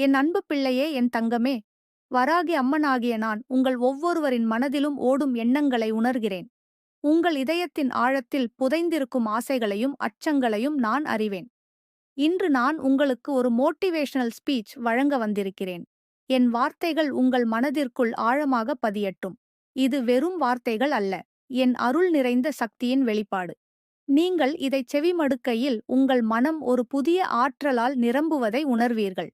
என் அன்பு பிள்ளையே என் தங்கமே வராகி அம்மனாகிய நான் உங்கள் ஒவ்வொருவரின் மனதிலும் ஓடும் எண்ணங்களை உணர்கிறேன். உங்கள் இதயத்தின் ஆழத்தில் புதைந்திருக்கும் ஆசைகளையும் அச்சங்களையும் நான் அறிவேன். இன்று நான் உங்களுக்கு ஒரு மோட்டிவேஷனல் ஸ்பீச் வழங்க வந்திருக்கிறேன். என் வார்த்தைகள் உங்கள் மனதிற்குள் ஆழமாக பதியட்டும். இது வெறும் வார்த்தைகள் அல்ல என் அருள் நிறைந்த சக்தியின் வெளிப்பாடு. நீங்கள் இதைச் செவிமடுக்கையில் உங்கள் மனம் ஒரு புதிய ஆற்றலால் நிரம்புவதை உணர்வீர்கள்.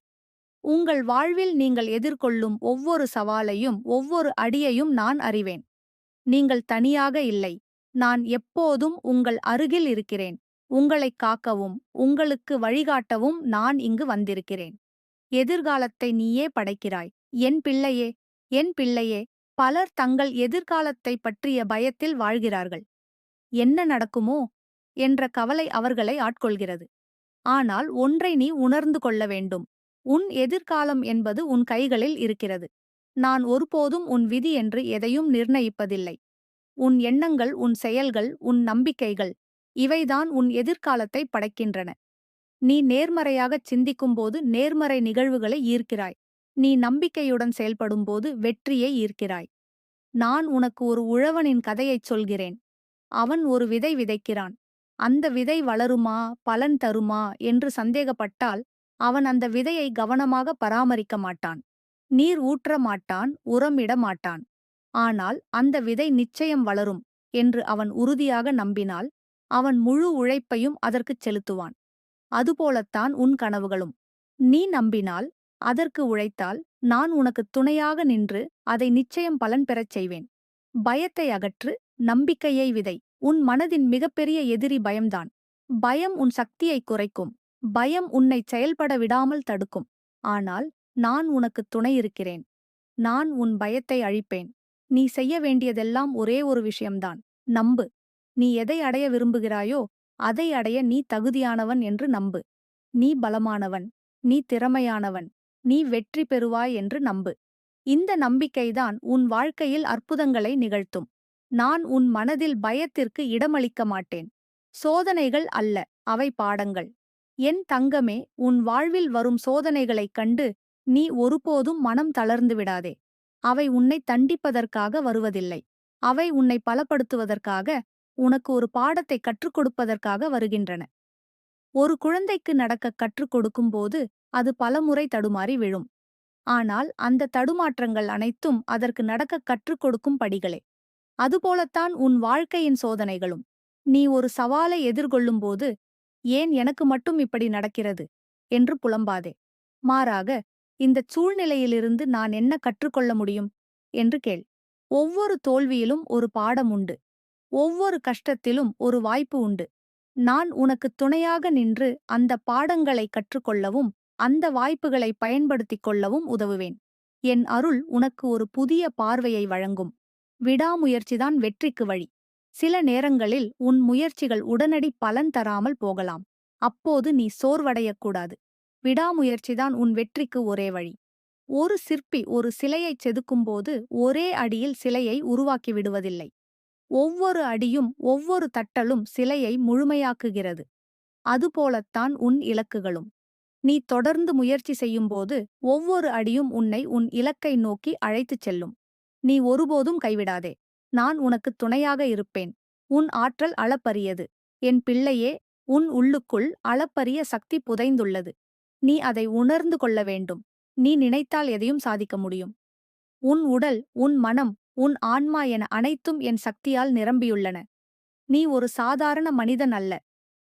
உங்கள் வாழ்வில் நீங்கள் எதிர்கொள்ளும் ஒவ்வொரு சவாலையும் ஒவ்வொரு அடியையும் நான் அறிவேன். நீங்கள் தனியாக இல்லை. நான் எப்போதும் உங்கள் அருகில் இருக்கிறேன். உங்களைக் காக்கவும் உங்களுக்கு வழிகாட்டவும் நான் இங்கு வந்திருக்கிறேன். எதிர்காலத்தை நீயே படைக்கிறாய். என் பிள்ளையே என் பிள்ளையே பலர் தங்கள் எதிர்காலத்தை பற்றிய பயத்தில் வாழ்கிறார்கள். என்ன நடக்குமோ என்ற கவலை அவர்களை ஆட்கொள்கிறது. ஆனால் ஒன்றை நீ உணர்ந்து கொள்ள வேண்டும். உன் எதிர்காலம் என்பது உன் கைகளில் இருக்கிறது. நான் ஒருபோதும் உன் விதி என்று எதையும் நிர்ணயிப்பதில்லை. உன் எண்ணங்கள் உன் செயல்கள் உன் நம்பிக்கைகள் இவைதான் உன் எதிர்காலத்தை படைக்கின்றன. நீ நேர்மறையாகச் சிந்திக்கும்போது நேர்மறை நிகழ்வுகளை ஈர்க்கிறாய். நீ நம்பிக்கையுடன் செயல்படும்போது வெற்றியை ஈர்க்கிறாய். நான் உனக்கு ஒரு உழவனின் கதையைச் சொல்கிறேன். அவன் ஒரு விதை விதைக்கிறான். அந்த விதை வளருமா பலன் தருமா என்று சந்தேகப்பட்டால் அவன் அந்த விதையை கவனமாக பராமரிக்க மாட்டான். நீர் ஊற்ற மாட்டான் உரமிட மாட்டான். ஆனால் அந்த விதை நிச்சயம் வளரும் என்று அவன் உறுதியாக நம்பினால் அவன் முழு உழைப்பையும் அதற்குச் செலுத்துவான். அதுபோலத்தான் உன் கனவுகளும். நீ நம்பினால் அதற்கு உழைத்தால் நான் உனக்கு துணையாக நின்று அதை நிச்சயம் பலன் பெறச் செய்வேன். பயத்தை அகற்று நம்பிக்கையை விதை. உன் மனதின் மிகப்பெரிய எதிரி பயம்தான். பயம் உன் சக்தியை குறைக்கும். பயம் உன்னை செயல்பட விடாமல் தடுக்கும். ஆனால் நான் உனக்கு துணை இருக்கிறேன். நான் உன் பயத்தை அழிப்பேன். நீ செய்ய வேண்டியதெல்லாம் ஒரே ஒரு விஷயம்தான். நம்பு. நீ எதை அடைய விரும்புகிறாயோ அதை அடைய நீ தகுதியானவன் என்று நம்பு. நீ பலமானவன். நீ திறமையானவன். நீ வெற்றி பெறுவாய் என்று நம்பு. இந்த நம்பிக்கைதான் உன் வாழ்க்கையில் அற்புதங்களை நிகழ்த்தும். நான் உன் மனதில் பயத்திற்கு இடமளிக்க மாட்டேன். சோதனைகள் அல்ல அவை பாடங்கள். என் தங்கமே உன் வாழ்வில் வரும் சோதனைகளைக் கண்டு நீ ஒருபோதும் மனம் தளர்ந்து விடாதே. அவை உன்னை தண்டிப்பதற்காக வருவதில்லை. அவை உன்னை பலப்படுத்துவதற்காக உனக்கு ஒரு பாடத்தை கற்றுக் கொடுப்பதற்காக வருகின்றன. ஒரு குழந்தைக்கு நடக்க கற்றுக் கொடுக்கும்போது அது பலமுறை தடுமாறி விழும். ஆனால் அந்த தடுமாற்றங்கள் அனைத்தும் அதற்கு நடக்க கற்றுக் கொடுக்கும் படிகளே. அதுபோலத்தான் உன் வாழ்க்கையின் சோதனைகளும். நீ ஒரு சவாலை எதிர்கொள்ளும்போது ஏன் எனக்கு மட்டும் இப்படி நடக்கிறது? என்று புலம்பாதே. மாறாக இந்தச் சூழ்நிலையிலிருந்து நான் என்ன கற்றுக்கொள்ள முடியும்? என்று கேள். ஒவ்வொரு தோல்வியிலும் ஒரு பாடம் உண்டு. ஒவ்வொரு கஷ்டத்திலும் ஒரு வாய்ப்பு உண்டு. நான் உனக்கு துணையாக நின்று அந்த பாடங்களை கற்றுக்கொள்ளவும் அந்த வாய்ப்புகளை பயன்படுத்திக் கொள்ளவும் உதவுவேன். என் அருள் உனக்கு ஒரு புதிய பார்வையை வழங்கும். விடாமுயற்சிதான் வெற்றிக்கு வழி. சில நேரங்களில் உன் முயற்சிகள் உடனடி பலன் தராமல் போகலாம். அப்போது நீ சோர்வடையக்கூடாது விடாமுயற்சிதான் உன் வெற்றிக்கு ஒரே வழி. ஒரு சிற்பி ஒரு சிலையைச் செதுக்கும்போது ஒரே அடியில் சிலையை உருவாக்கி விடுவதில்லை. ஒவ்வொரு அடியும் ஒவ்வொரு தட்டலும் சிலையை முழுமையாக்குகிறது. அதுபோலத்தான் உன் இலக்குகளும். நீ தொடர்ந்து முயற்சி செய்யும்போது ஒவ்வொரு அடியும் உன்னை உன் இலக்கை நோக்கி அழைத்துச் செல்லும். நீ ஒருபோதும் கைவிடாதே. நான் உனக்கு துணையாக இருப்பேன். உன் ஆற்றல் அளப்பரியது. என் பிள்ளையே உன் உள்ளுக்குள் அளப்பரிய சக்தி புதைந்துள்ளது. நீ அதை உணர்ந்து கொள்ள வேண்டும். நீ நினைத்தால் எதையும் சாதிக்க முடியும். உன் உடல் உன் மனம் உன் ஆன்மா என அனைத்தும் என் சக்தியால் நிரம்பியுள்ளன. நீ ஒரு சாதாரண மனிதன் அல்ல.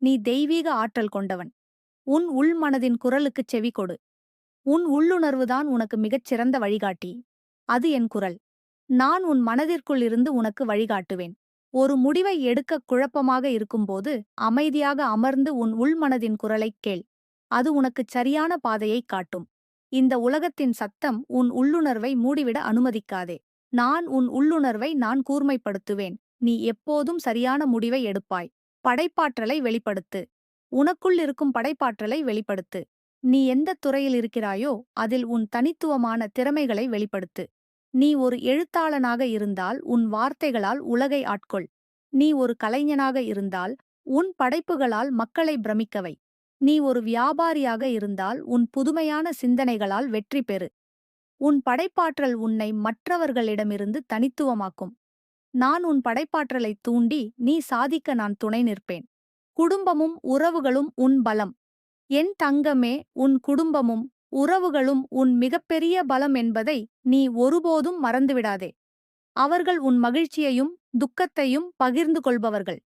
நீ தெய்வீக ஆற்றல் கொண்டவன். உன் உள்மனதின் குரலுக்குச் செவி கொடு. உன் உள்ளுணர்வுதான் உனக்கு மிகச் சிறந்த வழிகாட்டி. அது என் குரல். நான் உன் மனதிற்குள் இருந்து உனக்கு வழிகாட்டுவேன். ஒரு முடிவை எடுக்க குழப்பமாக இருக்கும்போது அமைதியாக அமர்ந்து உன் உள்மனதின் குரலைக் கேள். அது உனக்குச் சரியான பாதையைக் காட்டும். இந்த உலகத்தின் சத்தம் உன் உள்ளுணர்வை மூடிவிட அனுமதிக்காதே. நான் உன் உள்ளுணர்வை நான் கூர்மைப்படுத்துவேன். நீ எப்போதும் சரியான முடிவை எடுப்பாய். படைப்பாற்றலை வெளிப்படுத்து. உனக்குள் இருக்கும் படைப்பாற்றலை வெளிப்படுத்து. நீ எந்தத் துறையில் இருக்கிறாயோ அதில் உன் தனித்துவமான திறமைகளை வெளிப்படுத்து. நீ ஒரு எழுத்தாளனாக இருந்தால் உன் வார்த்தைகளால் உலகை ஆட்கொள். நீ ஒரு கலைஞனாக இருந்தால் உன் படைப்புகளால் மக்களை பிரமிக்கவை. நீ ஒரு வியாபாரியாக இருந்தால் உன் புதுமையான சிந்தனைகளால் வெற்றி பெறு. உன் படைப்பாற்றல் உன்னை மற்றவர்களிடமிருந்து தனித்துவமாக்கும். நான் உன் படைப்பாற்றலைத் தூண்டி நீ சாதிக்க நான் துணை நிற்பேன். குடும்பமும் உறவுகளும் உன் பலம். என் தங்கமே உன் குடும்பமும் உறவுகளும் உன் மிகப்பெரிய பலம் என்பதை நீ ஒருபோதும் மறந்துவிடாதே. அவர்கள் உன் மகிழ்ச்சியையும் துக்கத்தையும் பகிர்ந்து கொள்பவர்கள்.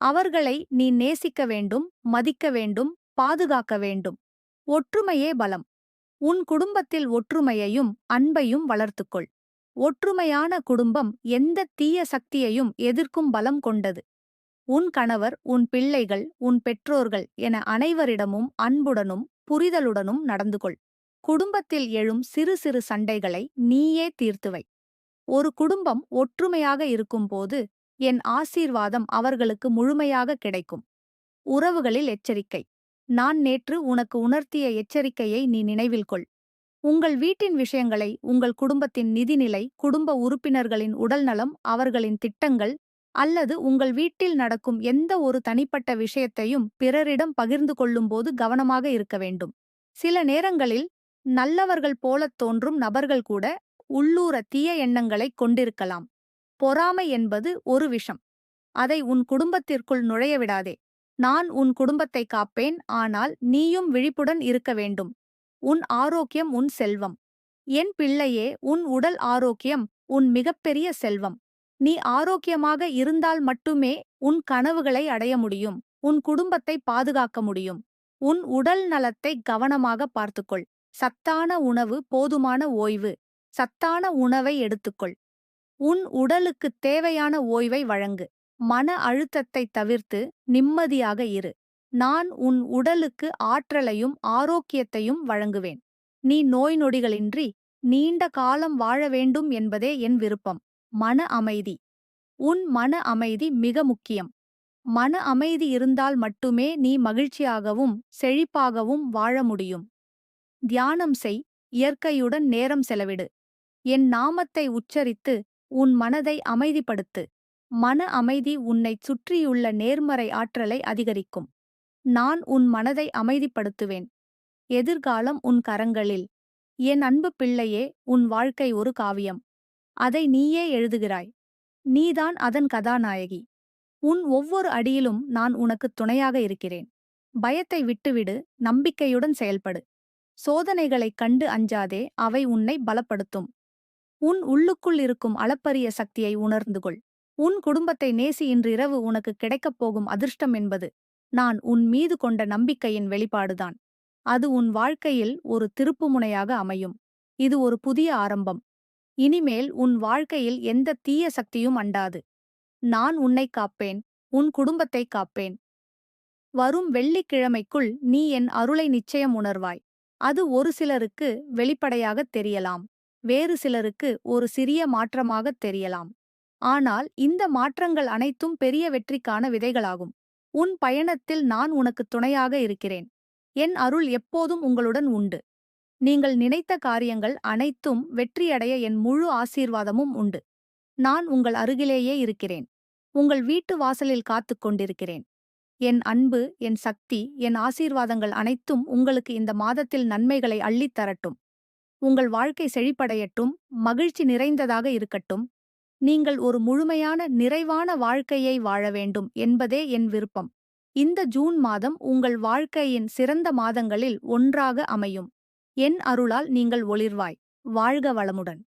அவர்களை நீ நேசிக்க வேண்டும் மதிக்க வேண்டும் பாதுகாக்க வேண்டும். ஒற்றுமையே பலம். உன் குடும்பத்தில் ஒற்றுமையையும் அன்பையும் வளர்த்துக்கொள். ஒற்றுமையான குடும்பம் எந்த தீய சக்தியையும் எதிர்க்கும் பலம் கொண்டது. உன் கணவர் உன் பிள்ளைகள் உன் பெற்றோர்கள் என அனைவரிடமும் அன்புடனும் புரிதலுடனும் நடந்து கொள் குடும்பத்தில் எழும் சிறு சிறு சண்டைகளை நீயே தீர்த்துவை ஒரு குடும்பம் ஒற்றுமையாக இருக்கும்போது என் ஆசீர்வாதம் அவர்களுக்கு முழுமையாக கிடைக்கும். உறவுகளில் எச்சரிக்கை. நான் நேற்று உனக்கு உணர்த்திய எச்சரிக்கையை நீ நினைவில் கொள். உங்கள் வீட்டின் விஷயங்களை உங்கள் குடும்பத்தின் நிதிநிலை குடும்ப உறுப்பினர்களின் உடல்நலம் அவர்களின் திட்டங்கள் அல்லது உங்கள் வீட்டில் நடக்கும் எந்த ஒரு தனிப்பட்ட விஷயத்தையும் பிறரிடம் பகிர்ந்து கொள்ளும்போது கவனமாக இருக்க வேண்டும். சில நேரங்களில் நல்லவர்கள் போலத் தோன்றும் நபர்கள் கூட உள்ளூர தீய எண்ணங்களைக் கொண்டிருக்கலாம். பொறாமை என்பது ஒரு விஷம். அதை உன் குடும்பத்திற்குள் நுழைய விடாதே. நான் உன் குடும்பத்தை காப்பேன் ஆனால் நீயும் விழிப்புடன் இருக்க வேண்டும். உன் ஆரோக்கியம் உன் செல்வம். என் பிள்ளையே உன் உடல் ஆரோக்கியம் உன் மிகப்பெரிய செல்வம். நீ ஆரோக்கியமாக இருந்தால் மட்டுமே உன் கனவுகளை அடைய முடியும். உன் குடும்பத்தை பாதுகாக்க முடியும். உன் உடல் நலத்தை கவனமாக பார்த்துக்கொள். சத்தான உணவு போதுமான ஓய்வு. சத்தான உணவை எடுத்துக்கொள். உன் உடலுக்குத் தேவையான ஓய்வை வழங்கு. மன அழுத்தத்தை தவிர்த்து நிம்மதியாக இரு. நான் உன் உடலுக்கு ஆற்றலையும் ஆரோக்கியத்தையும் வழங்குவேன். நீ நோய் நொடிகளின்றி நீண்ட காலம் வாழ வேண்டும் என்பதே என் விருப்பம். மன அமைதி. உன் மன அமைதி மிக முக்கியம். மன அமைதி இருந்தால் மட்டுமே நீ மகிழ்ச்சியாகவும் செழிப்பாகவும் வாழ முடியும். தியானம் செய் இயற்கையுடன் நேரம் செலவிடு. என் நாமத்தை உச்சரித்து உன் மனதை அமைதிப்படுத்து. மன அமைதி உன்னைச் சுற்றியுள்ள நேர்மறை ஆற்றலை அதிகரிக்கும். நான் உன் மனதை அமைதிப்படுத்துவேன். எதிர்காலம் உன் கரங்களில். என் அன்பு பிள்ளையே உன் வாழ்க்கை ஒரு காவியம். அதை நீயே எழுதுகிறாய். நீதான் அதன் கதாநாயகி. உன் ஒவ்வொரு அடியிலும் நான் உனக்கு துணையாக இருக்கிறேன். பயத்தை விட்டுவிடு நம்பிக்கையுடன் செயல்படு. சோதனைகளைக் கண்டு அஞ்சாதே அவை உன்னை பலப்படுத்தும். உன் உள்ளுக்குள் இருக்கும் அளப்பரிய சக்தியை உணர்ந்து கொள். உன் குடும்பத்தை நேசி இன்றிரவு உனக்கு கிடைக்கப் போகும் அதிர்ஷ்டம் என்பது நான் உன் மீது கொண்ட நம்பிக்கையின் வெளிப்பாடுதான். அது உன் வாழ்க்கையில் ஒரு திருப்புமுனையாக அமையும். இது ஒரு புதிய ஆரம்பம். இனிமேல் உன் வாழ்க்கையில் எந்த தீய சக்தியும் அண்டாது. நான் உன்னை காப்பேன் உன் குடும்பத்தை காப்பேன். வரும் வெள்ளிக்கிழமைக்குள் நீ என் அருளை நிச்சயம் உணர்வாய். அது ஒரு சிலருக்கு வெளிப்படையாகத் தெரியலாம் வேறு சிலருக்கு ஒரு சிறிய மாற்றமாகத் தெரியலாம். ஆனால் இந்த மாற்றங்கள் அனைத்தும் பெரிய வெற்றிக்கான விதைகளாகும். உன் பயணத்தில் நான் உனக்கு துணையாக இருக்கிறேன். என் அருள் எப்போதும் உங்களுடன் உண்டு. நீங்கள் நினைத்த காரியங்கள் அனைத்தும் வெற்றியடைய என் முழு ஆசீர்வாதமும் உண்டு. நான் உங்கள் அருகிலேயே இருக்கிறேன். உங்கள் வீட்டு வாசலில் காத்துக் கொண்டிருக்கிறேன். என் அன்பு என் சக்தி என் ஆசீர்வாதங்கள் அனைத்தும் உங்களுக்கு இந்த மாதத்தில் நன்மைகளை அள்ளித் தரட்டும். உங்கள் வாழ்க்கை செழிப்படையட்டும் மகிழ்ச்சி நிறைந்ததாக இருக்கட்டும். நீங்கள் ஒரு முழுமையான நிறைவான வாழ்க்கையை வாழ வேண்டும் என்பதே என் விருப்பம். இந்த ஜூன் மாதம் உங்கள் வாழ்க்கையின் சிறந்த மாதங்களில் ஒன்றாக அமையும். என் அருளால் நீங்கள் ஒளிர்வாய். வாழ்க வளமுடன்.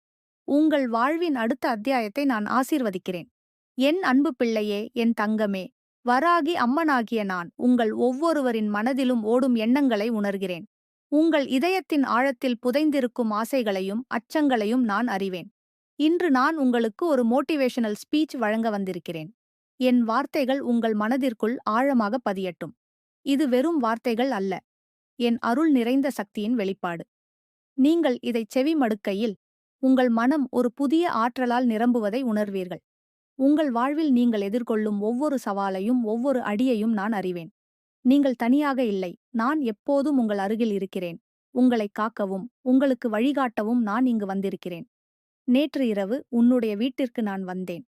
உங்கள் வாழ்வின் அடுத்த அத்தியாயத்தை நான் ஆசீர்வதிக்கிறேன். என் அன்பு பிள்ளையே என் தங்கமே வராகி அம்மனாகிய நான் உங்கள் ஒவ்வொருவரின் மனதிலும் ஓடும் எண்ணங்களை உணர்கிறேன். உங்கள் இதயத்தின் ஆழத்தில் புதைந்திருக்கும் ஆசைகளையும் அச்சங்களையும் நான் அறிவேன். இன்று நான் உங்களுக்கு ஒரு மோட்டிவேஷனல் ஸ்பீச் வழங்க வந்திருக்கிறேன். என் வார்த்தைகள் உங்கள் மனதிற்குள் ஆழமாக பதியட்டும். இது வெறும் வார்த்தைகள் அல்ல. என் அருள் நிறைந்த சக்தியின் வெளிப்பாடு. நீங்கள் இதைச் செவி மடுக்கையில் உங்கள் மனம் ஒரு புதிய ஆற்றலால் நிரம்புவதை உணர்வீர்கள். உங்கள் வாழ்வில் நீங்கள் எதிர்கொள்ளும் ஒவ்வொரு சவாலையும் ஒவ்வொரு அடியையும் நான் அறிவேன். நீங்கள் தனியாக இல்லை நான் எப்போதும் உங்கள் அருகில் இருக்கிறேன். உங்களை காக்கவும் உங்களுக்கு வழிகாட்டவும் நான் இங்கு வந்திருக்கிறேன். நேற்று இரவு உன்னுடைய வீட்டிற்கு நான் வந்தேன்.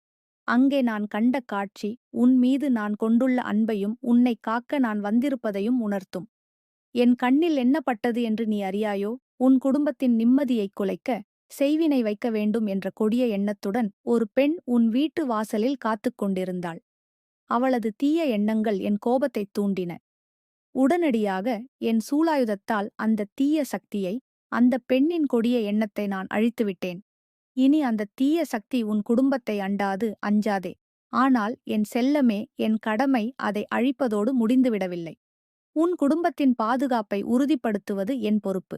அங்கே நான் கண்ட காட்சி உன் மீது நான் கொண்டுள்ள அன்பையும் உன்னை காக்க நான் வந்திருப்பதையும் உணர்த்தும். என் கண்ணில் என்ன பட்டது என்று நீ அறியாயோ? உன் குடும்பத்தின் நிம்மதியைக் குலைக்க செய்வினை வைக்க வேண்டும் என்ற கொடிய எண்ணத்துடன் ஒரு பெண் உன் வீட்டு வாசலில் காத்துக் கொண்டிருந்தாள். அவளது தீய எண்ணங்கள் என் கோபத்தைத் தூண்டின. உடனடியாக என் சூலாயுதத்தால் அந்த தீய சக்தியை அந்த பெண்ணின் கொடிய எண்ணத்தை நான் அழித்துவிட்டேன். இனி அந்த தீய சக்தி உன் குடும்பத்தை அண்டாது அஞ்சாதே. ஆனால் என் செல்லமே என் கடமை அதை அழிப்பதோடு முடிந்துவிடவில்லை. உன் குடும்பத்தின் பாதுகாப்பை உறுதிப்படுத்துவது என் பொறுப்பு.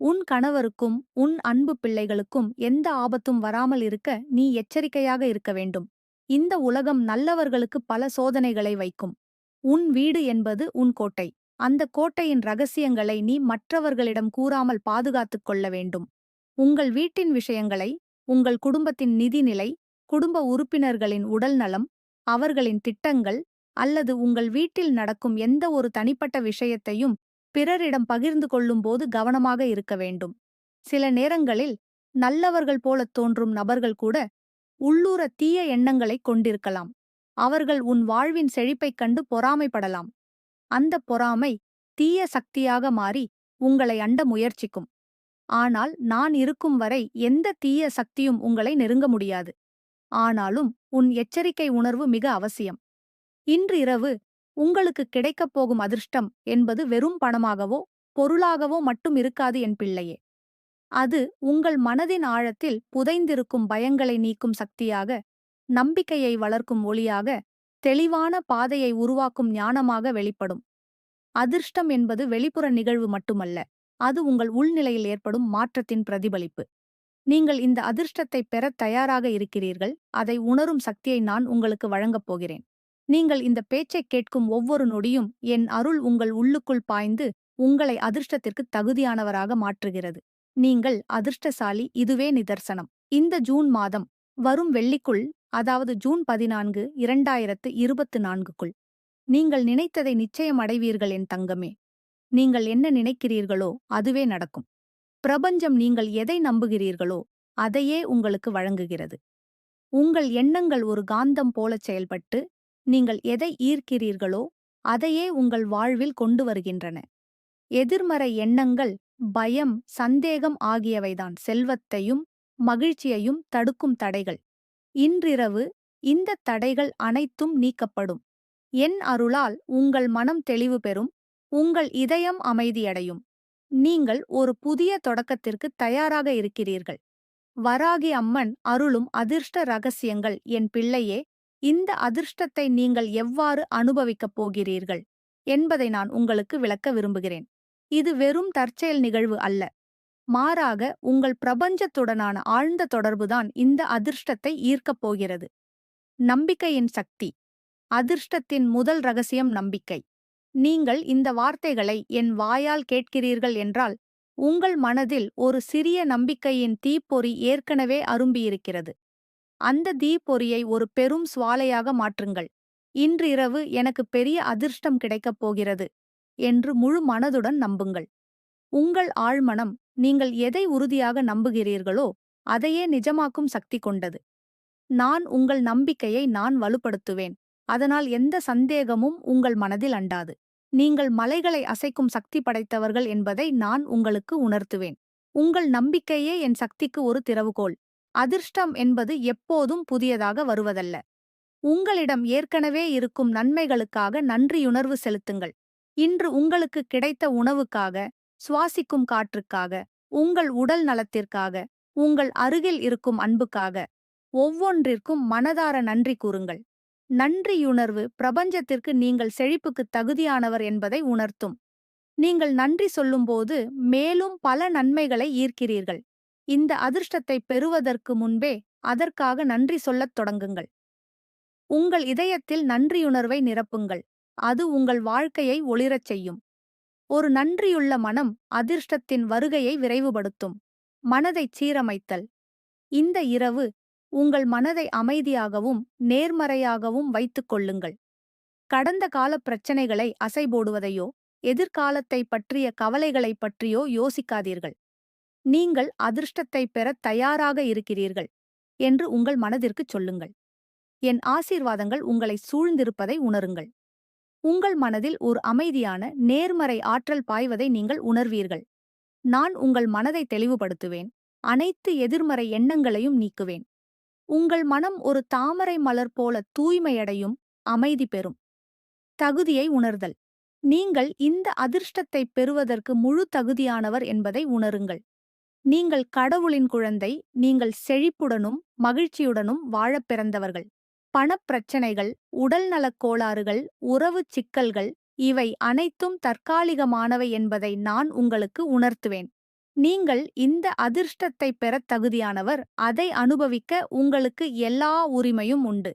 உன் கணவருக்கும் உன் அன்பு பிள்ளைகளுக்கும் எந்த ஆபத்தும் வராமல் இருக்க நீ எச்சரிக்கையாக இருக்க வேண்டும். இந்த உலகம் நல்லவர்களுக்கு பல சோதனைகளை வைக்கும். உன் வீடு என்பது உன் கோட்டை. அந்த கோட்டையின் ரகசியங்களை நீ மற்றவர்களிடம் கூறாமல் பாதுகாத்துக் கொள்ள வேண்டும். உங்கள் வீட்டின் விஷயங்களை உங்கள் குடும்பத்தின் நிதிநிலை குடும்ப உறுப்பினர்களின் உடல்நலம் அவர்களின் திட்டங்கள் அல்லது உங்கள் வீட்டில் நடக்கும் எந்த ஒரு தனிப்பட்ட விஷயத்தையும் பிறரிடம் பகிர்ந்து கொள்ளும்போது கவனமாக இருக்க வேண்டும். சில நேரங்களில் நல்லவர்கள் போலத் தோன்றும் நபர்கள் கூட உள்ளூர தீய எண்ணங்களைக் கொண்டிருக்கலாம். அவர்கள் உன் வாழ்வின் செழிப்பைக் கண்டு பொறாமைப்படலாம். அந்த பொறாமை தீய சக்தியாக மாறி உங்களை அண்ட முயற்சிக்கும். ஆனால் நான் இருக்கும் வரை எந்த தீய சக்தியும் உங்களை நெருங்க முடியாது. ஆனாலும் உன் எச்சரிக்கை உணர்வு மிக அவசியம். இன்று இரவு உங்களுக்கு கிடைக்கப் போகும் அதிர்ஷ்டம் என்பது வெறும் பணமாகவோ பொருளாகவோ மட்டும் இருக்காது என் பிள்ளையே. அது உங்கள் மனதின் ஆழத்தில் புதைந்திருக்கும் பயங்களை நீக்கும் சக்தியாக நம்பிக்கையை வளர்க்கும் ஒளியாக தெளிவான பாதையை உருவாக்கும் ஞானமாக வெளிப்படும். அதிர்ஷ்டம் என்பது வெளிப்புற நிகழ்வு மட்டுமல்ல அது உங்கள் உள்நிலையில் ஏற்படும் மாற்றத்தின் பிரதிபலிப்பு. நீங்கள் இந்த அதிர்ஷ்டத்தை பெறத் தயாராக இருக்கிறீர்கள் அதை உணரும் சக்தியை நான் உங்களுக்கு வழங்கப் போகிறேன். நீங்கள் இந்த பேச்சைக் கேட்கும் ஒவ்வொரு நொடியும் என் அருள் உங்கள் உள்ளுக்குள் பாய்ந்து உங்களை அதிர்ஷ்டத்திற்கு தகுதியானவராக மாற்றுகிறது. நீங்கள் அதிர்ஷ்டசாலி இதுவே நிதர்சனம். இந்த ஜூன் மாதம் வரும் வெள்ளிக்குள் அதாவது ஜூன் பதினான்கு இரண்டாயிரத்து இருபத்து நான்குக்குள். நீங்கள் நினைத்ததை நிச்சயம் அடைவீர்கள் என் தங்கமே. நீங்கள் என்ன நினைக்கிறீர்களோ அதுவே நடக்கும். பிரபஞ்சம் நீங்கள் எதை நம்புகிறீர்களோ அதையே உங்களுக்கு வழங்குகிறது. உங்கள் எண்ணங்கள் ஒரு காந்தம் போலச் செயல்பட்டு நீங்கள் எதை ஈர்க்கிறீர்களோ அதையே உங்கள் வாழ்வில் கொண்டு வருகின்றன. எதிர்மறை எண்ணங்கள் பயம் சந்தேகம் ஆகியவைதான் செல்வத்தையும் மகிழ்ச்சியையும் தடுக்கும் தடைகள். இன்றிரவு இந்த தடைகள் அனைத்தும் நீக்கப்படும். என் அருளால் உங்கள் மனம் தெளிவு பெறும் உங்கள் இதயம் அமைதியடையும். நீங்கள் ஒரு புதிய தொடக்கத்திற்கு தயாராக இருக்கிறீர்கள். வராகி அம்மன் அருளும் அதிர்ஷ்ட ரகசியங்கள் என் பிள்ளையே இந்த அதிர்ஷ்டத்தை நீங்கள் எவ்வாறு அனுபவிக்கப் போகிறீர்கள் என்பதை நான் உங்களுக்கு விளக்க விரும்புகிறேன். இது வெறும் தற்செயல் நிகழ்வு அல்ல. மாறாக உங்கள் பிரபஞ்சத்துடனான ஆழ்ந்த தொடர்புதான் இந்த அதிர்ஷ்டத்தை ஈர்க்கப் போகிறது. நம்பிக்கையின் சக்தி. அதிர்ஷ்டத்தின் முதல் ரகசியம் நம்பிக்கை. நீங்கள் இந்த வார்த்தைகளை என் வாயால் கேட்கிறீர்கள் என்றால் உங்கள் மனதில் ஒரு சிறிய நம்பிக்கையின் தீப்பொறி ஏற்கனவே அரும்பியிருக்கிறது. அந்த தீப்பொறியை ஒரு பெரும் சுவாலையாக மாற்றுங்கள். இன்றிரவு எனக்கு பெரிய அதிர்ஷ்டம் கிடைக்கப் போகிறது என்று முழு மனதுடன் நம்புங்கள். உங்கள் ஆழ்மனம் நீங்கள் எதை உறுதியாக நம்புகிறீர்களோ அதையே நிஜமாக்கும் சக்தி கொண்டது. நான் உங்கள் நம்பிக்கையை நான் வலுப்படுத்துவேன். அதனால் எந்த சந்தேகமும் உங்கள் மனதில் அண்டாது. நீங்கள் மலைகளை அசைக்கும் சக்தி படைத்தவர்கள் என்பதை நான் உங்களுக்கு உணர்த்துவேன். உங்கள் நம்பிக்கையே என் சக்திக்கு ஒரு திறவுகோல். அதிர்ஷ்டம் என்பது எப்போதும் புதியதாக வருவதல்ல. உங்களிடம் ஏற்கனவே இருக்கும் நன்மைகளுக்காக நன்றியுணர்வு செலுத்துங்கள். இன்று உங்களுக்கு கிடைத்த உணவுக்காக சுவாசிக்கும் காற்றுக்காக உங்கள் உடல் நலத்திற்காக உங்கள் அருகில் இருக்கும் அன்புக்காக ஒவ்வொன்றிற்கும் மனதார நன்றி கூறுங்கள். நன்றியுணர்வு பிரபஞ்சத்திற்கு நீங்கள் செழிப்புக்கு தகுதியானவர் என்பதை உணர்த்தும். நீங்கள் நன்றி சொல்லும்போது மேலும் பல நன்மைகளை ஈர்க்கிறீர்கள். இந்த அதிர்ஷ்டத்தை பெறுவதற்கு முன்பே அதற்காக நன்றி சொல்லத் தொடங்குங்கள். உங்கள் இதயத்தில் நன்றியுணர்வை நிரப்புங்கள். அது உங்கள் வாழ்க்கையை ஒளிரச் செய்யும். ஒரு நன்றியுள்ள மனம் அதிர்ஷ்டத்தின் வருகையை விரைவுபடுத்தும். மனதைச் சீரமைத்தல். இந்த இரவு உங்கள் மனதை அமைதியாகவும் நேர்மறையாகவும் வைத்துக் கொள்ளுங்கள். கடந்த கால பிரச்சனைகளை அசைபோடுவதையோ எதிர்காலத்தை பற்றிய கவலைகளைப் பற்றியோ யோசிக்காதீர்கள். நீங்கள் அதிர்ஷ்டத்தை பெறத் தயாராக இருக்கிறீர்கள் என்று உங்கள் மனதிற்குச் சொல்லுங்கள். என் ஆசீர்வாதங்கள் உங்களை சூழ்ந்திருப்பதை உணருங்கள். உங்கள் மனதில் ஒரு அமைதியான நேர்மறை ஆற்றல் பாய்வதை நீங்கள் உணர்வீர்கள். நான் உங்கள் மனதை தெளிவுபடுத்துவேன். அனைத்து எதிர்மறை எண்ணங்களையும் நீக்குவேன். உங்கள் மனம் ஒரு தாமரை மலர் போல தூய்மையடையும் அமைதி பெறும். தகுதியை உணர்தல். நீங்கள் இந்த அதிர்ஷ்டத்தை பெறுவதற்கு முழு தகுதியானவர் என்பதை உணருங்கள். நீங்கள் கடவுளின் குழந்தை நீங்கள் செழிப்புடனும் மகிழ்ச்சியுடனும் வாழப் பிறந்தவர்கள். பணப்பிரச்சனைகள் உடல்நலக் கோளாறுகள் உறவுச் சிக்கல்கள் இவை அனைத்தும் தற்காலிகமானவை என்பதை நான் உங்களுக்கு உணர்த்துவேன். நீங்கள் இந்த அதிர்ஷ்டத்தை பெறத் தகுதியானவர் அதை அனுபவிக்க உங்களுக்கு எல்லா உரிமையும் உண்டு.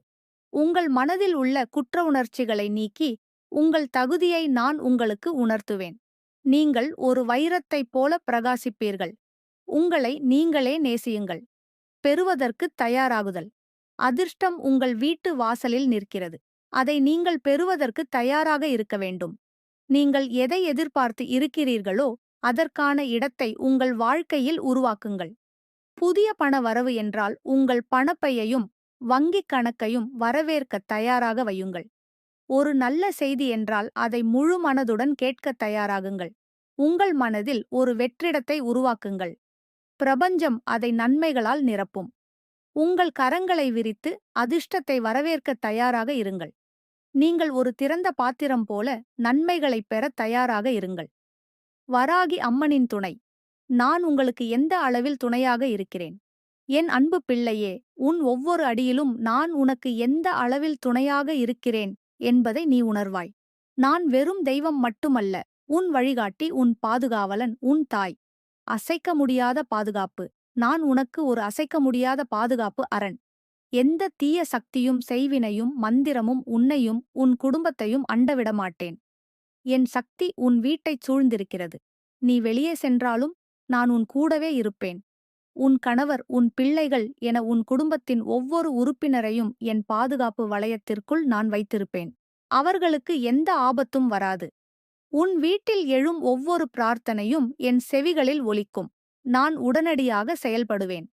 உங்கள் மனதில் உள்ள குற்ற உணர்ச்சிகளை நீக்கி உங்கள் தகுதியை நான் உங்களுக்கு உணர்த்துவேன். நீங்கள் ஒரு வைரத்தைப் போல பிரகாசிப்பீர்கள். உங்களை நீங்களே நேசியுங்கள். பெறுவதற்கு தயாராகுதல். அதிர்ஷ்டம் உங்கள் வீட்டு வாசலில் நிற்கிறது. அதை நீங்கள் பெறுவதற்கு தயாராக இருக்க வேண்டும். நீங்கள் எதை எதிர்பார்த்து இருக்கிறீர்களோ அதற்கான இடத்தை உங்கள் வாழ்க்கையில் உருவாக்குங்கள். புதிய பண வரவு என்றால் உங்கள் பணப்பையையும் வங்கிக் கணக்கையும் வரவேற்க தயாராக வையுங்கள். ஒரு நல்ல செய்தி என்றால் அதை முழு மனதுடன் கேட்க தயாராகுங்கள். உங்கள் மனதில் ஒரு வெற்றிடத்தை உருவாக்குங்கள். பிரபஞ்சம் அதை நன்மைகளால் நிரப்பும். உங்கள் கரங்களை விரித்து அதிர்ஷ்டத்தை வரவேற்க தயாராக இருங்கள். நீங்கள் ஒரு திறந்த பாத்திரம் போல நன்மைகளைப் பெற தயாராக இருங்கள். வராகி அம்மனின் துணை நான் உங்களுக்கு எந்த அளவில் துணையாக இருக்கிறேன்? என் அன்பு பிள்ளையே உன் ஒவ்வொரு அடியிலும் நான் உனக்கு எந்த அளவில் துணையாக இருக்கிறேன் என்பதை நீ உணர்வாய். நான் வெறும் தெய்வம் மட்டுமல்ல உன் வழிகாட்டி உன் பாதுகாவலன் உன் தாய். அசைக்க முடியாத பாதுகாப்பு. நான் உனக்கு ஒரு அசைக்க முடியாத பாதுகாப்பு அரண். எந்த தீய சக்தியும் செய்வினையும் மந்திரமும் உன்னையும் உன் குடும்பத்தையும் அண்டவிடமாட்டேன் என் சக்தி உன் வீட்டைச் சூழ்ந்திருக்கிறது. நீ வெளியே சென்றாலும் நான் உன் கூடவே இருப்பேன். உன் கணவர் உன் பிள்ளைகள் என உன் குடும்பத்தின் ஒவ்வொரு உறுப்பினரையும் என் பாதுகாப்பு வளையத்திற்குள் நான் வைத்திருப்பேன். அவர்களுக்கு எந்த ஆபத்தும் வராது. உன் வீட்டில் எழும் ஒவ்வொரு பிரார்த்தனையும் என் செவிகளில் ஒலிக்கும். நான் உடனடியாக செயல்படுவேன்.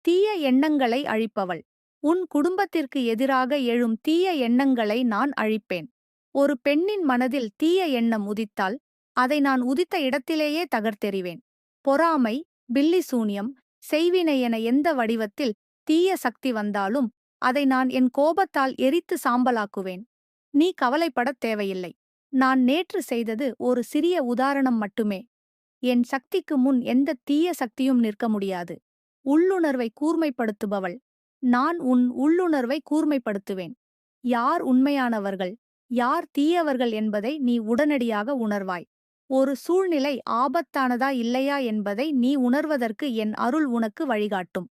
தீய எண்ணங்களை அழிப்பவள். உன் குடும்பத்திற்கு எதிராக எழும் தீய எண்ணங்களை நான் அழிப்பேன். ஒரு பெண்ணின் மனதில் தீய எண்ணம் உதித்தால் அதை நான் உதித்த இடத்திலேயே தகர்த்தெறிவேன். பொறாமை பில்லி சூனியம் செய்வினை என எந்த வடிவத்தில் தீய சக்தி வந்தாலும் அதை நான் என் கோபத்தால் எரித்து சாம்பலாக்குவேன். நீ கவலைப்படத் தேவையில்லை. நான் நேற்று செய்தது ஒரு சிறிய உதாரணம் மட்டுமே. என் சக்திக்கு முன் எந்த தீய சக்தியும் நிற்க முடியாது. உள்ளுணர்வை கூர்மைப்படுத்துபவள். நான் உன் உள்ளுணர்வை கூர்மைப்படுத்துவேன். யார் உண்மையானவர்கள்? யார் தீயவர்கள் என்பதை நீ உடனடியாக உணர்வாய். ஒரு சூழ்நிலை ஆபத்தானதா இல்லையா என்பதை நீ உணர்வதற்கு என் அருள் உனக்கு வழிகாட்டும்.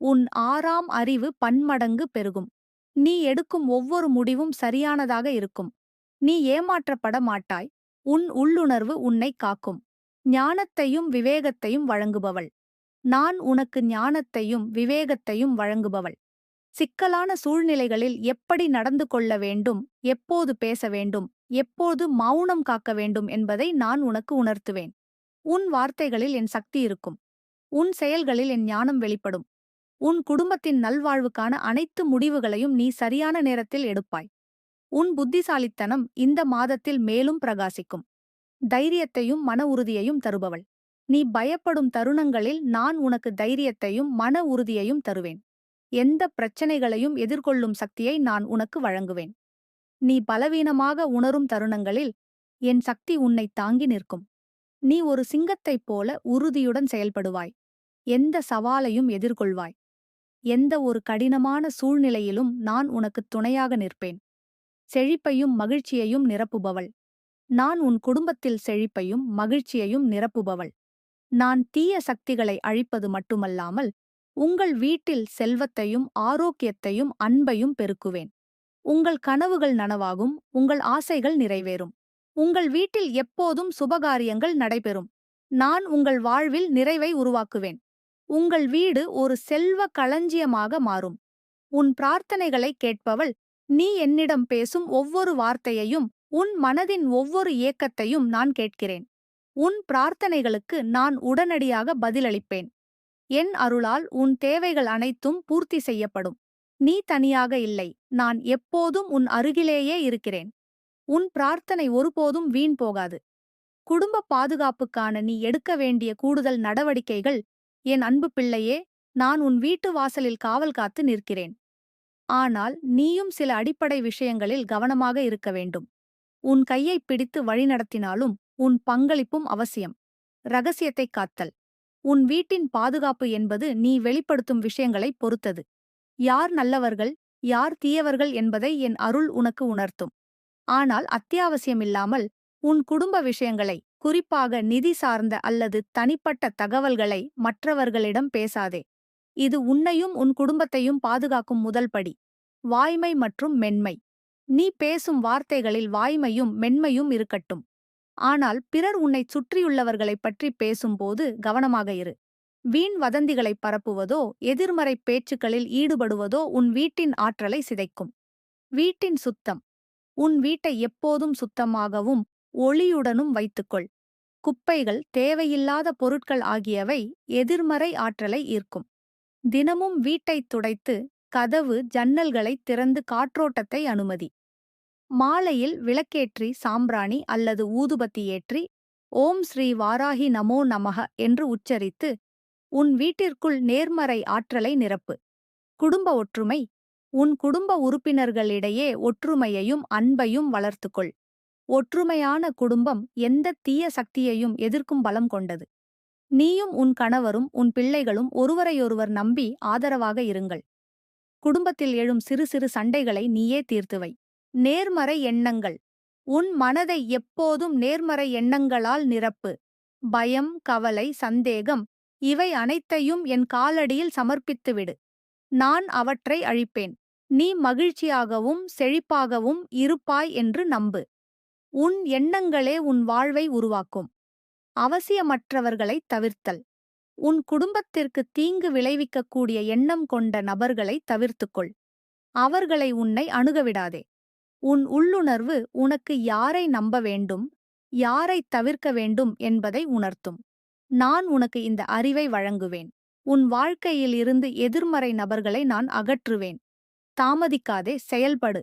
உன் ஆறாம் அறிவு பன்மடங்கு பெருகும். நீ எடுக்கும் ஒவ்வொரு முடிவும் சரியானதாக இருக்கும். நீ ஏமாற்றப்பட மாட்டாய். உன் உள்ளுணர்வு உன்னை காக்கும். ஞானத்தையும் விவேகத்தையும் வழங்குபவள். நான் உனக்கு ஞானத்தையும் விவேகத்தையும் வழங்குபவள். சிக்கலான சூழ்நிலைகளில் எப்படி நடந்து கொள்ள வேண்டும் எப்போது பேச வேண்டும் எப்போது மௌனம் காக்க வேண்டும் என்பதை நான் உனக்கு உணர்த்துவேன். உன் வார்த்தைகளில் என் சக்தி இருக்கும். உன் செயல்களில் என் ஞானம் வெளிப்படும். உன் குடும்பத்தின் நல்வாழ்வுக்கான அனைத்து முடிவுகளையும் நீ சரியான நேரத்தில் எடுப்பாய். உன் புத்திசாலித்தனம் இந்த மாதத்தில் மேலும் பிரகாசிக்கும். தைரியத்தையும் மன உறுதியையும் தருபவள். நீ பயப்படும் தருணங்களில் நான் உனக்கு தைரியத்தையும் மன உறுதியையும் தருவேன். எந்த பிரச்சனைகளையும் எதிர்கொள்ளும் சக்தியை நான் உனக்கு வழங்குவேன். நீ பலவீனமாக உணரும் தருணங்களில் என் சக்தி உன்னை தாங்கி நிற்கும். நீ ஒரு சிங்கத்தைப் போல உறுதியுடன் செயல்படுவாய். எந்த சவாலையும் எதிர்கொள்வாய். எந்த ஒரு கடினமான சூழ்நிலையிலும் நான் உனக்கு துணையாக நிற்பேன். செழிப்பையும் மகிழ்ச்சியையும் நிரப்புபவள். நான் உன் குடும்பத்தில் செழிப்பையும் மகிழ்ச்சியையும் நிரப்புபவள். நான் தீய சக்திகளை அழிப்பது மட்டுமல்லாமல் உங்கள் வீட்டில் செல்வத்தையும் ஆரோக்கியத்தையும் அன்பையும் பெருக்குவேன். உங்கள் கனவுகள் நனவாகும் உங்கள் ஆசைகள் நிறைவேறும். உங்கள் வீட்டில் எப்போதும் சுபகாரியங்கள் நடைபெறும். நான் உங்கள் வாழ்வில் நிறைவை உருவாக்குவேன். உங்கள் வீடு ஒரு செல்வ களஞ்சியமாக மாறும். உன் பிரார்த்தனைகளை கேட்பவள் நீ என்னிடம் பேசும் ஒவ்வொரு வார்த்தையையும் உன் மனதின் ஒவ்வொரு ஏக்கத்தையும் நான் கேட்கிறேன். உன் பிரார்த்தனைகளுக்கு நான் உடனடியாக பதிலளிப்பேன். என் அருளால் உன் தேவைகள் அனைத்தும் பூர்த்தி செய்யப்படும். நீ தனியாக இல்லை நான் எப்போதும் உன் அருகிலேயே இருக்கிறேன். உன் பிரார்த்தனை ஒருபோதும் வீண் போகாது. குடும்ப பாதுகாப்புக்கான நீ எடுக்க வேண்டிய கூடுதல் நடவடிக்கைகள் என் அன்பு பிள்ளையே நான் உன் வீட்டு வாசலில் காவல் காத்து நிற்கிறேன். ஆனால் நீயும் சில அடிப்படை விஷயங்களில் கவனமாக இருக்க வேண்டும். உன் கையைப் பிடித்து வழிநடத்தினாலும் உன் பங்களிப்பும் அவசியம். ரகசியத்தை காத்தல். உன் வீட்டின் பாதுகாப்பு என்பது நீ வெளிப்படுத்தும் விஷயங்களைப் பொறுத்தது. யார் நல்லவர்கள் யார் தீயவர்கள் என்பதை என் அருள் உனக்கு உணர்த்தும். ஆனால் அத்தியாவசியமில்லாமல் உன் குடும்ப விஷயங்களை குறிப்பாக நிதி சார்ந்த அல்லது தனிப்பட்ட தகவல்களை மற்றவர்களிடம் பேசாதே. இது உன்னையும் உன் குடும்பத்தையும் பாதுகாக்கும் முதல் படி. வாய்மை மற்றும் மென்மை. நீ பேசும் வார்த்தைகளில் வாய்மையும் மென்மையும் இருக்கட்டும். ஆனால் பிறர் உன்னைச் சுற்றியுள்ளவர்களைப் பற்றி பேசும்போது கவனமாக இரு. வீண் வதந்திகளை பரப்புவதோ எதிர்மறை பேச்சுக்களில் ஈடுபடுவதோ உன் வீட்டின் ஆற்றலை சிதைக்கும். வீட்டின் சுத்தம். உன் வீட்டை எப்போதும் சுத்தமாகவும் ஒளியுடனும் வைத்துக்கொள். குப்பைகள் தேவையில்லாத பொருட்கள் ஆகியவை எதிர்மறை ஆற்றலை ஈர்க்கும். தினமும் வீட்டைத் துடைத்து கதவு ஜன்னல்களைத் திறந்து காற்றோட்டத்தை அனுமதி. மாலையில் விளக்கேற்றி சாம்பிராணி அல்லது ஊதுபத்தி ஏற்றி ஓம் ஸ்ரீ வாராகி நமோ நமக என்று உச்சரித்து உன் வீட்டிற்குள் நேர்மறை ஆற்றலை நிரப்பு. குடும்ப ஒற்றுமை உன் குடும்ப உறுப்பினர்களிடையே ஒற்றுமையையும் அன்பையும் வளர்த்துக்கொள். ஒற்றுமையான குடும்பம் எந்த தீய சக்தியையும் எதிர்க்கும் பலம் கொண்டது. நீயும் உன் கணவரும் உன் பிள்ளைகளும் ஒருவரையொருவர் நம்பி ஆதரவாக இருங்கள். குடும்பத்தில் எழும் சிறு சிறு சண்டைகளை நீயே தீர்த்துவை நேர்மறை எண்ணங்கள். உன் மனதை எப்போதும் நேர்மறை எண்ணங்களால் நிரப்பு. பயம் கவலை சந்தேகம் இவை அனைத்தையும் என் காலடியில் சமர்ப்பித்துவிடு நான் அவற்றை அழிப்பேன். நீ மகிழ்ச்சியாகவும் செழிப்பாகவும் இருப்பாய் என்று நம்பு. உன் எண்ணங்களே உன் வாழ்வை உருவாக்கும். அவசியமற்றவர்களைத் தவிர்த்தல். உன் குடும்பத்திற்கு தீங்கு விளைவிக்கக்கூடிய எண்ணம் கொண்ட நபர்களை தவிர்த்துக்கொள். அவர்களை உன்னை அணுகவிடாதே. உன் உள்ளுணர்வு உனக்கு யாரை நம்ப வேண்டும் யாரை தவிர்க்க வேண்டும் என்பதை உணர்த்தும். நான் உனக்கு இந்த அறிவை வழங்குவேன். உன் வாழ்க்கையில் இருந்து எதிர்மறை நபர்களை நான் அகற்றுவேன். தாமதிக்காதே செயல்படு.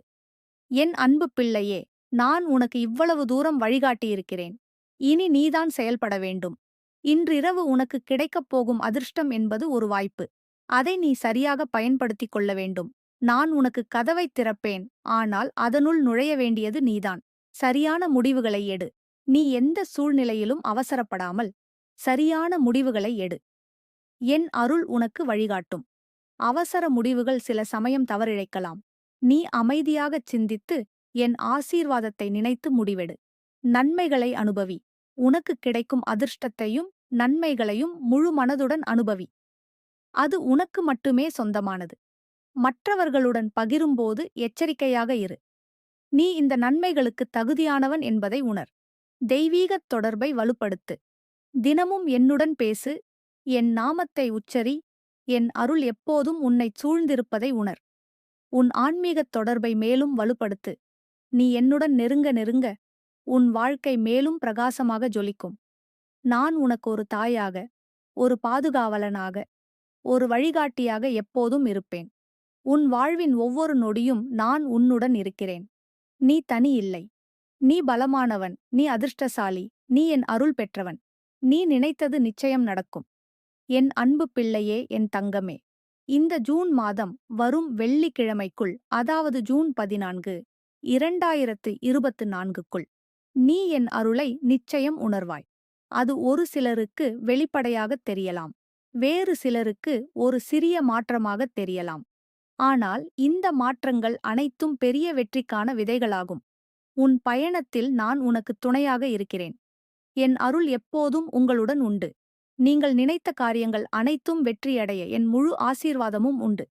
என் அன்பு பிள்ளையே நான் உனக்கு இவ்வளவு தூரம் வழிகாட்டியிருக்கிறேன். இனி நீதான் செயல்பட வேண்டும். இன்றிரவு உனக்கு கிடைக்கப் போகும் அதிர்ஷ்டம் என்பது ஒரு வாய்ப்பு. அதை நீ சரியாக பயன்படுத்திக் கொள்ள வேண்டும். நான் உனக்கு கதவைத் திறப்பேன். ஆனால் அதனுள் நுழைய வேண்டியது நீதான். சரியான முடிவுகளை எடு. நீ எந்த சூழ்நிலையிலும் அவசரப்படாமல் சரியான முடிவுகளை எடு. என் அருள் உனக்கு வழிகாட்டும். அவசர முடிவுகள் சில சமயம் தவறிழைக்கலாம். நீ அமைதியாகச் சிந்தித்து என் ஆசீர்வாதத்தை நினைத்து முடிவெடு. நன்மைகளை அனுபவி. உனக்கு கிடைக்கும் அதிர்ஷ்டத்தையும் நன்மைகளையும் முழு மனதுடன் அனுபவி. அது உனக்கு மட்டுமே சொந்தமானது. மற்றவர்களுடன் பகிரும்போது எச்சரிக்கையாக இரு. நீ இந்த நன்மைகளுக்கு தகுதியானவன் என்பதை உணர். தெய்வீகத் தொடர்பை வலுப்படுத்து. தினமும் என்னுடன் பேசு. என் நாமத்தை உச்சரி. என் அருள் எப்போதும் உன்னைச் சூழ்ந்திருப்பதை உணர். உன் ஆன்மீகத் தொடர்பை மேலும் வலுப்படுத்து. நீ என்னுடன் நெருங்க நெருங்க உன் வாழ்க்கை மேலும் பிரகாசமாக ஜொலிக்கும். நான் உனக்கு ஒரு தாயாக ஒரு பாதுகாவலனாக ஒரு வழிகாட்டியாக எப்போதும் இருப்பேன். உன் வாழ்வின் ஒவ்வொரு நொடியும் நான் உன்னுடன் இருக்கிறேன். நீ தனி இல்லை. நீ பலமானவன். நீ அதிர்ஷ்டசாலி. நீ என் அருள் பெற்றவன். நீ நினைத்தது நிச்சயம் நடக்கும். என் அன்பு பிள்ளையே என் தங்கமே. இந்த ஜூன் மாதம் வரும் வெள்ளிக்கிழமைக்குள் அதாவது ஜூன் பதினான்கு இரண்டாயிரத்து இருபத்து நான்குக்குள். நீ என் அருளை நிச்சயம் உணர்வாய். அது ஒரு சிலருக்கு வெளிப்படையாகத் தெரியலாம். வேறு சிலருக்கு ஒரு சிறிய மாற்றமாகத் தெரியலாம். ஆனால் இந்த மாற்றங்கள் அனைத்தும் பெரிய வெற்றிக்கான விதைகளாகும். உன் பயணத்தில் நான் உனக்கு துணையாக இருக்கிறேன். என் அருள் எப்போதும் உங்களுடன் உண்டு. நீங்கள் நினைத்த காரியங்கள் அனைத்தும் வெற்றியடைய என் முழு ஆசீர்வாதமும் உண்டு.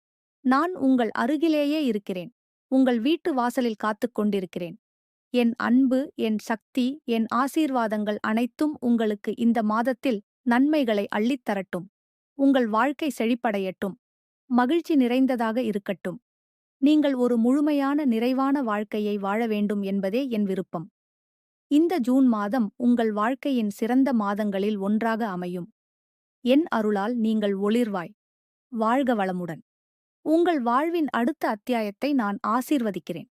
நான் உங்கள் அருகிலேயே இருக்கிறேன். உங்கள் வீட்டு வாசலில் காத்துக் கொண்டிருக்கிறேன். என் அன்பு என் சக்தி என் ஆசீர்வாதங்கள் அனைத்தும் உங்களுக்கு இந்த மாதத்தில் நன்மைகளை அள்ளித்தரட்டும். உங்கள் வாழ்க்கை செழிப்படையட்டும். மகிழ்ச்சி நிறைந்ததாக இருக்கட்டும். நீங்கள் ஒரு முழுமையான நிறைவான வாழ்க்கையை வாழ வேண்டும் என்பதே என் விருப்பம். இந்த ஜூன் மாதம் உங்கள் வாழ்க்கையின் சிறந்த மாதங்களில் ஒன்றாக அமையும். என் அருளால் நீங்கள் ஒளிர்வாய். வாழ்க வளமுடன். உங்கள் வாழ்வின் அடுத்த அத்தியாயத்தை நான் ஆசீர்வதிக்கிறேன்.